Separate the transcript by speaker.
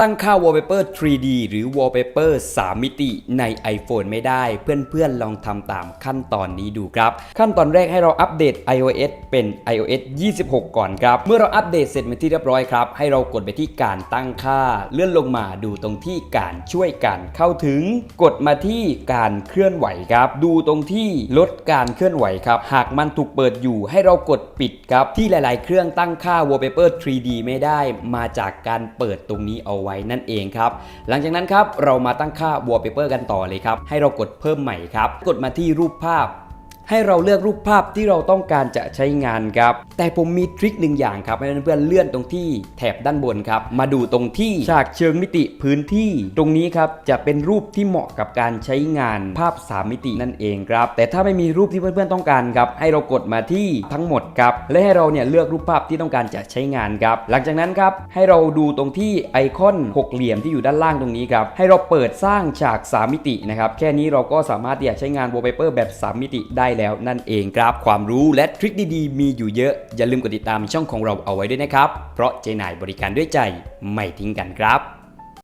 Speaker 1: ตั้งค่า wallpaper 3D หรือ wallpaper 3 มิติใน iPhone ไม่ได้ เพื่อนๆ ลองทำตามขั้นตอนนี้ดูครับ ขั้นตอนแรกให้เราอัปเดต iOS เป็น iOS 26 ก่อนครับ เมื่อเราอัปเดตเสร็จเป็นที่เรียบร้อยครับ ให้เรากดไปที่การตั้งค่า เลื่อนลงมาดูตรงที่การช่วยการเข้าถึง กดมาที่การเคลื่อนไหวครับ ดูตรงที่ลดการเคลื่อนไหวครับ หากมันถูกเปิดอยู่ ให้เรากดปิดครับ ที่หลาย ๆ เครื่องตั้งค่า wallpaper 3D ไม่ได้ มาจากการเปิดตรงนี้เอาไว้นั่นเองครับ หลังจากนั้นครับเรามาตั้งค่า wallpaper กันต่อเลยครับ ให้เรากดเพิ่มใหม่ครับ กดมาที่รูปภาพ ให้เราเลือกรูปภาพที่เราต้องการจะใช้งานครับ แต่ผมมีทริคหนึ่งอย่างครับให้เพื่อนๆเลื่อนตรงที่แถบด้านบนครับ มาดูตรงที่ฉากเชิงมิติพื้นที่ ตรงนี้ครับจะเป็นรูปที่เหมาะกับการใช้งานภาพ 3 มิตินั่นเองครับ แต่ถ้าไม่มีรูปที่เพื่อนๆต้องการครับ ให้เรากดมาที่ทั้งหมดครับ และให้เราเนี่ยเลือกรูปภาพที่ต้องการจะใช้งานครับ หลังจากนั้นครับให้เราดูตรงที่ไอคอนหกเหลี่ยมที่อยู่ด้านล่างตรงนี้ครับ ให้เราเปิดสร้างฉาก 3 มิตินะครับ แค่นี้เราก็สามารถที่จะใช้งาน wallpaper แบบ 3 มิติได้แล้วนั่นเองครับ ความรู้และทริคดีๆ มีอยู่เยอะ อย่าลืมกดติดตามช่องของเราเอาไว้ด้วยนะครับ เพราะเจนายบริการด้วยใจไม่ทิ้งกันครับ